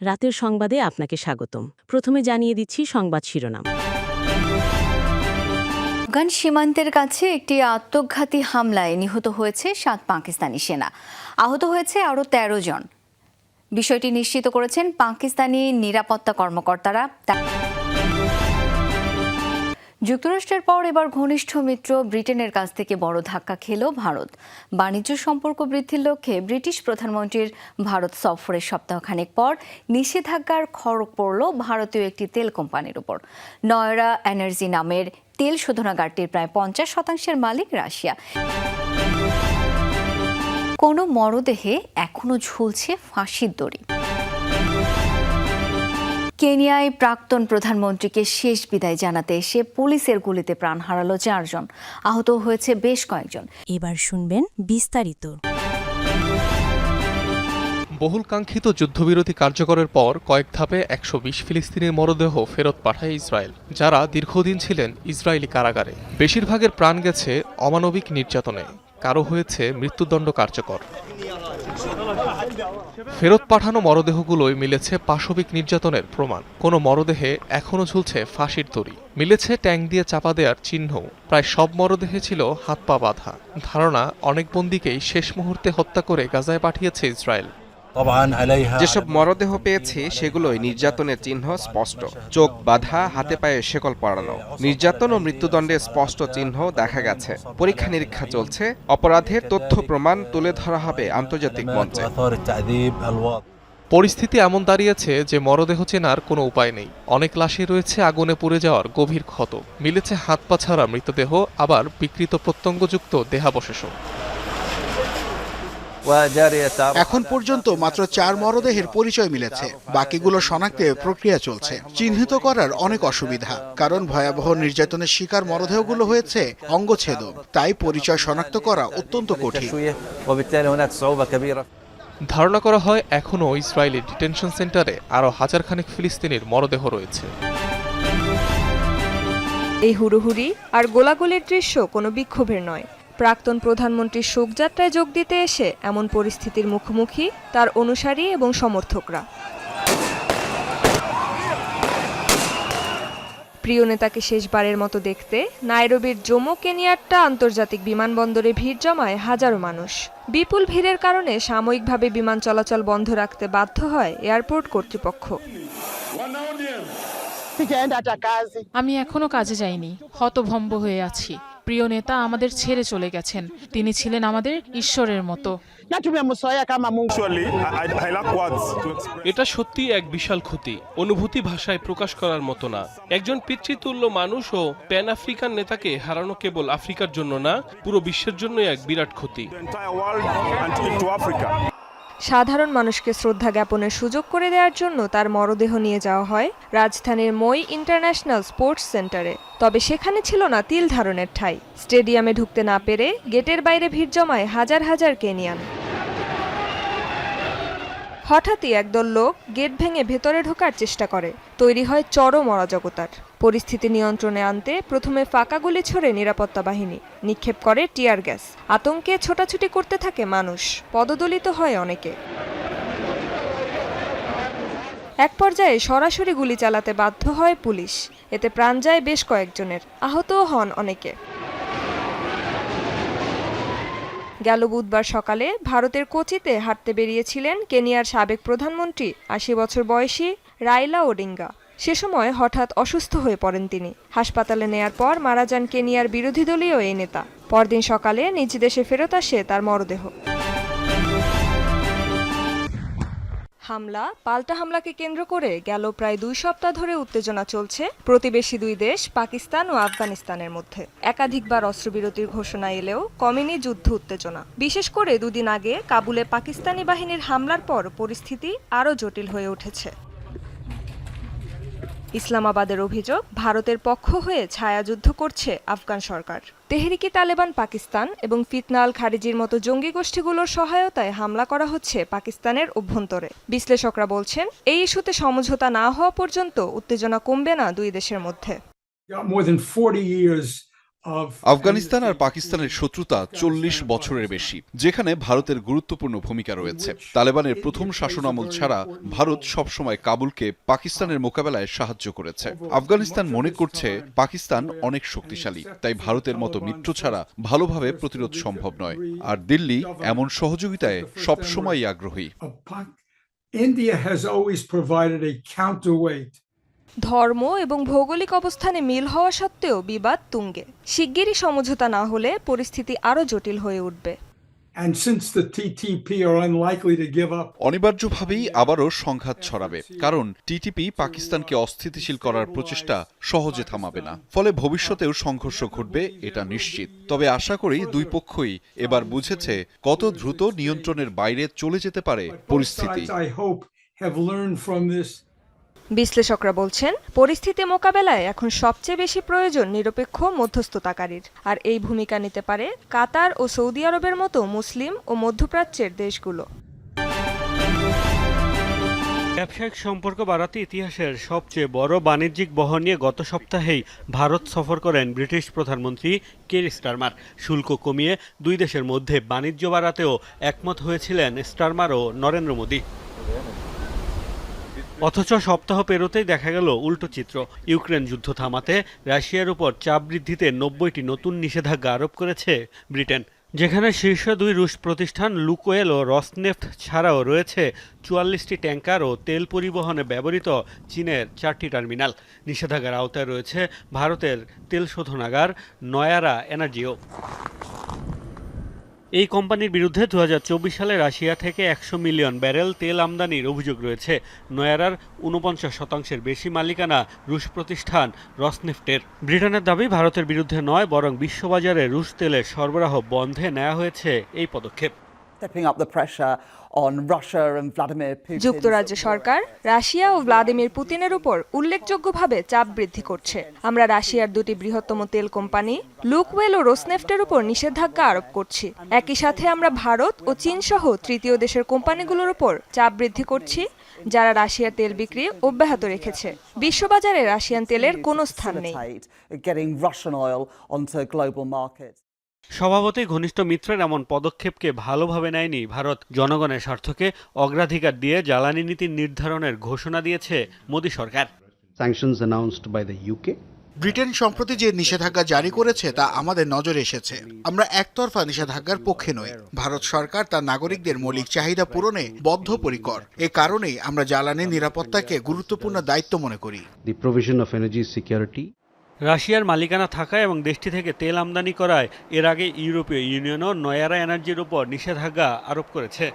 রাতের সংবাদে আপনাকে স্বাগতম। প্রথমে জানিয়ে দিচ্ছি সংবাদ শিরোনাম। আফগান সীমান্তের কাছে একটি আত্মঘাতী হামলায় নিহত হয়েছে সাত পাকিস্তানি সেনা। আহত হয়েছে আরও ১৩ জন। বিষয়টি নিশ্চিত করেছেন পাকিস্তানি নিরাপত্তা কর্মকর্তারা। যুক্তরাষ্ট্রের পর এবার ঘনিষ্ঠ মিত্র ব্রিটেনের কাছ থেকে বড় ধাক্কা খেল ভারত। বাণিজ্য সম্পর্ক বৃদ্ধির লক্ষ্যে ব্রিটিশ প্রধানমন্ত্রীর ভারত সফরের সপ্তাহখানেক পর নিষেধাজ্ঞার খড়গ পড়ল ভারতীয় একটি তেল কোম্পানির উপর। নয়রা এনার্জি নামের তেল শোধনাগারটির প্রায় পঞ্চাশ শতাংশের মালিক রাশিয়া। কোনো মরদেহে এখনও ঝুলছে ফাঁসির দড়ি। কেনিয়ায় প্রাক্তন প্রধানমন্ত্রীকে শেষ বিদায় জানাতে এসে পুলিশের গুলিতে প্রাণ হারালো চারজন। আহত হয়েছে বেশ কয়েকজন। এবার শুনবেন বিস্তারিত। বহুলকাঙ্ক্ষিত যুদ্ধবিরতি কার্যকরের পর কয়েক ধাপে একশো বিশ ফিলিস্তিনের মরদেহ ফেরত পাঠায় ইসরায়েল যারা দীর্ঘদিন ছিলেন ইসরায়েলি কারাগারে। বেশিরভাগের প্রাণ গেছে অমানবিক নির্যাতনে। কারও হয়েছে মৃত্যুদণ্ড কার্যকর। ফেরত পাঠানো মরদেহগুলোই মিলেছে পাশবিক নির্যাতনের প্রমাণ। কোনো মরদেহে এখনও ঝুলছে ফাঁসির তরি মিলেছে ট্যাং দিয়ে চাপা দেওয়ার চিহ্ন প্রায় সব মরদেহে ছিল হাত পা বাঁধা। ধারণা, অনেক বন্দিকেই শেষ মুহূর্তে হত্যা করে গাজায় পাঠিয়েছে ইসরায়েল। যেসব মরদেহ পেয়েছি সেগুলোই নির্যাতনের চিহ্ন স্পষ্ট। চোখ বাধা হাতে পায়ে শেকল পড়ানো নির্যাতন ও মৃত্যুদণ্ডের স্পষ্ট চিহ্ন দেখা গেছে। পরীক্ষা নিরীক্ষা চলছে। অপরাধের তথ্য প্রমাণ তুলে ধরা হবে আন্তর্জাতিক মঞ্চে। পরিস্থিতি এমন দাঁড়িয়েছে যে মরদেহ চেনার কোনো উপায় নেই। অনেক লাশে রয়েছে আগুনে পুড়ে যাওয়ার গভীর ক্ষত। মিলেছে হাত পা ছাড়া মৃতদেহ আবার বিকৃত প্রত্যঙ্গযুক্ত দেহাবশেষও। এখন পর্যন্ত মাত্র চার মরদেহের পরিচয় মিলেছে। বাকিগুলো শনাক্তে প্রক্রিয়া চলছে। চিহ্নিত করার অনেক অসুবিধা। কারণ ভয়াবহ নির্যাতনের শিকার মরদেহগুলো হয়েছে অঙ্গছেদ তাই পরিচয় শনাক্ত করা অত্যন্ত কঠিন। ধারণা করা হয় এখনও ইসরায়েলের ডিটেনশন সেন্টারে আরও হাজারখানেক ফিলিস্তিনির মরদেহ রয়েছে। এই হুড়োহুড়ি আর গোলাগুলির দৃশ্য কোনো বিক্ষোভের নয়। প্রাক্তন প্রধানমন্ত্রীর শোকযাত্রায় যোগ দিতে এসে এমন পরিস্থিতির মুখোমুখি তার অনুসারী এবং সমর্থকরা। প্রিয় নেতাকে শেষবারের মতো দেখতে নাইরোবির জোমো কেনিয়াট্টা আন্তর্জাতিক বিমানবন্দরে ভিড় জমায় হাজারো মানুষ। বিপুল ভিড়ের কারণে সাময়িকভাবে বিমান চলাচল বন্ধ রাখতে বাধ্য হয় এয়ারপোর্ট কর্তৃপক্ষ। আমি এখনও কাজে যাইনি, হতভম্ব হয়ে আছি। প্রিয় নেতা আমাদের ছেড়ে চলে গেছেন। তিনি ছিলেন আমাদের ঈশ্বরের মতো। এটা সত্যি এক বিশাল ক্ষতি। অনুভূতি ভাষায় প্রকাশ করার মতো না। একজন পিতৃতুল্য মানুষ ও প্যান আফ্রিকান নেতাকে হারানো কেবল আফ্রিকার জন্য না পুরো বিশ্বের জন্যই এক বিরাট ক্ষতি। সাধারণ মানুষকে শ্রদ্ধা জ্ঞাপনের সুযোগ করে দেওয়ার জন্য তার মরদেহ নিয়ে যাওয়া হয় রাজধানীর মই ইন্টারন্যাশনাল স্পোর্টস সেন্টারে। তবে সেখানে ছিল না তিল ধারণের ঠাঁই। স্টেডিয়ামে ঢুকতে না পেরে গেটের বাইরে ভিড় জমায় হাজার হাজার কেনিয়ান। হঠাৎই একদল লোক গেট ভেঙে ভেতরে ঢোকার চেষ্টা করে। তৈরি হয় চরম অরাজকতার। পরিস্থিতি নিয়ন্ত্রণে আনতে প্রথমে ফাঁকা গুলি ছড়ে নিরাপত্তা বাহিনী, নিক্ষেপ করে টিয়ার গ্যাস। আতঙ্কে ছোটাছুটি করতে থাকে মানুষ, পদদলিত হয় অনেকে। এক পর্যায়ে সরাসরি গুলি চালাতে বাধ্য হয় পুলিশ, এতে প্রাণ যায় বেশ কয়েকজনের, আহতও হন অনেকে। গেল বুধবার সকালে ভারতের কোচিতে হাঁটতে বেরিয়েছিলেন কেনিয়ার সাবেক প্রধানমন্ত্রী, আশি বছর বয়সী রাইলা ওডিঙ্গা। সে সময় হঠাৎ অসুস্থ হয়ে পড়েন তিনি। হাসপাতালে নেয়ার পর মারা যান কেনিয়ার বিরোধী দলীয় এই নেতা। পরদিন সকালে নিজ দেশে ফেরত আসে তার মরদেহ। হামলা, পাল্টা হামলাকে কেন্দ্র করে গেল প্রায় দুই সপ্তাহ ধরে উত্তেজনা চলছে প্রতিবেশী দুই দেশ, পাকিস্তান ও আফগানিস্তানের মধ্যে। একাধিকবার অস্ত্রবিরতির ঘোষণা এলেও কমেনি যুদ্ধ উত্তেজনা। বিশেষ করে দুদিন আগে কাবুলে পাকিস্তানি বাহিনীর হামলার পর পরিস্থিতি আরও জটিল হয়ে উঠেছে। ইসলামাবাদের অভিযোগ, ভারতের পক্ষ হয়ে ছায়াযুদ্ধ করছে আফগান সরকার। তেহরিকি তালেবান পাকিস্তান এবং ফিতনাল খারিজির মতো জঙ্গি গোষ্ঠীগুলোর সহায়তায় হামলা করা হচ্ছে পাকিস্তানের অভ্যন্তরে। বিশ্লেষকরা বলছেন, এই ইস্যুতে সমঝোতা না হওয়া পর্যন্ত উত্তেজনা কমবে না দুই দেশের মধ্যে। More than 40 years আফগানিস্তান আর পাকিস্তানের শত্রুতা চল্লিশ বছরের বেশি যেখানে ভারতের গুরুত্বপূর্ণ ভূমিকা রয়েছে। তালেবানের প্রথম শাসনামল ছাড়া ভারত সবসময় কাবুলকে পাকিস্তানের মোকাবেলায় সাহায্য করেছে। আফগানিস্তান মনে করছে পাকিস্তান অনেক শক্তিশালী তাই ভারতের মতো মিত্র ছাড়া ভালোভাবে প্রতিরোধ সম্ভব নয়। আর দিল্লি এমন সহযোগিতায় সবসময়ই আগ্রহী। India has always provided a counterweight ধর্ম এবং ভৌগোলিক অবস্থানে মিল হওয়া সত্ত্বেও বিবাদ তুঙ্গে। শিগগিরই সমঝোতা না হলে পরিস্থিতি আরও জটিল হয়ে উঠবে। And since the TTP are unlikely to give up অনিবার্যভাবেই আবারও সংঘাত ছড়াবে কারণ টিটিপি পাকিস্তানকে অস্থিতিশীল করার প্রচেষ্টা সহজে থামাবে না। ফলে ভবিষ্যতেও সংঘর্ষ ঘটবে এটা নিশ্চিত। তবে আশা করি দুই পক্ষই এবার বুঝেছে কত দ্রুত নিয়ন্ত্রণের বাইরে চলে যেতে পারে পরিস্থিতি। বিশ্লেষকরা বলছেন, পরিস্থিতি মোকাবেলায় এখন সবচেয়ে বেশি প্রয়োজন নিরপেক্ষ মধ্যস্থতাকারীর। আর এই ভূমিকা নিতে পারে কাতার ও সৌদি আরবের মতো মুসলিম ও মধ্যপ্রাচ্যের দেশগুলো। ব্যবসায়িক সম্পর্ক বাড়াতে ইতিহাসের সবচেয়ে বড় বাণিজ্যিক বহর নিয়ে গত সপ্তাহেই ভারত সফর করেন ব্রিটিশ প্রধানমন্ত্রী কের স্টারমার। শুল্ক কমিয়ে দুই দেশের মধ্যে বাণিজ্য বাড়াতেও একমত হয়েছিলেন স্টারমার ও নরেন্দ্র মোদী। অথচ সপ্তাহ পেরোতেই দেখা গেল উল্টো চিত্র। ইউক্রেন যুদ্ধ থামাতে রাশিয়ার উপর চাপ বৃদ্ধিতে নব্বইটি নতুন নিষেধাজ্ঞা আরোপ করেছে ব্রিটেন। যেখানে শীর্ষ দুই রুশ প্রতিষ্ঠান লুকোয়েল ও রসনেফট ছাড়াও রয়েছে চুয়াল্লিশটি ট্যাঙ্কার ও তেল পরিবহনে ব্যবহৃত চীনের চারটি টার্মিনাল। নিষেধাজ্ঞার আওতায় রয়েছে ভারতের তেল শোধনাগার, নয়ারা এনার্জিও। এই কোম্পানির বিরুদ্ধে দুহাজার চব্বিশ সালে রাশিয়া থেকে একশো মিলিয়ন ব্যারেল তেল আমদানির অভিযোগ রয়েছে। নয়ারার উনপঞ্চাশ শতাংশের বেশি মালিকানা রুশ প্রতিষ্ঠান রসনেফটের। ব্রিটেনের দাবি, ভারতের বিরুদ্ধে নয়, বরং বিশ্ববাজারে রুশ তেলের সরবরাহ বন্ধে নেওয়া হয়েছে এই পদক্ষেপ। যুক্তরাজ্য সরকার রাশিয়া ও ভ্লাদিমির পুতিনের উপর উল্লেখযোগ্যভাবে চাপ বৃদ্ধি করছে। আমরা রাশিয়ার দুটি বৃহত্তম তেল কোম্পানি লুকওয়েল ও রোসনেফটের উপর নিষেধাজ্ঞা আরোপ করছি। একই সাথে আমরা ভারত ও চীন সহ তৃতীয় দেশের কোম্পানিগুলোর উপর চাপ বৃদ্ধি করছি যারা রাশিয়ার তেল বিক্রি অব্যাহত রেখেছে। বিশ্ববাজারে রাশিয়ান তেলের কোনো স্থান নেই। স্বভাবতই ঘনিষ্ঠ মিত্রের এমন পদক্ষেপকে ভালোভাবে নেয়নি ভারত। জনগণের স্বার্থকে অগ্রাধিকার দিয়ে জ্বালানি নীতি নির্ধারণের ঘোষণা দিয়েছে মোদী সরকার। ব্রিটেন সম্প্রতি যে নিষেধাজ্ঞা জারি করেছে তা আমাদের নজরে এসেছে। আমরা একতরফা নিষেধাজ্ঞার পক্ষে নই। ভারত সরকার তার নাগরিকদের মৌলিক চাহিদা পূরণে বদ্ধপরিকর। এ কারণেই আমরা জ্বালানি নিরাপত্তাকে গুরুত্বপূর্ণ দায়িত্ব মনে করি। রাশিয়ার মালিকানা থাকায় এবং দেশটি থেকে তেল আমদানি করায় এর আগে ইউরোপীয় ইউনিয়নও নয়ারা এনার্জির উপর নিষেধাজ্ঞা আরোপ করেছে।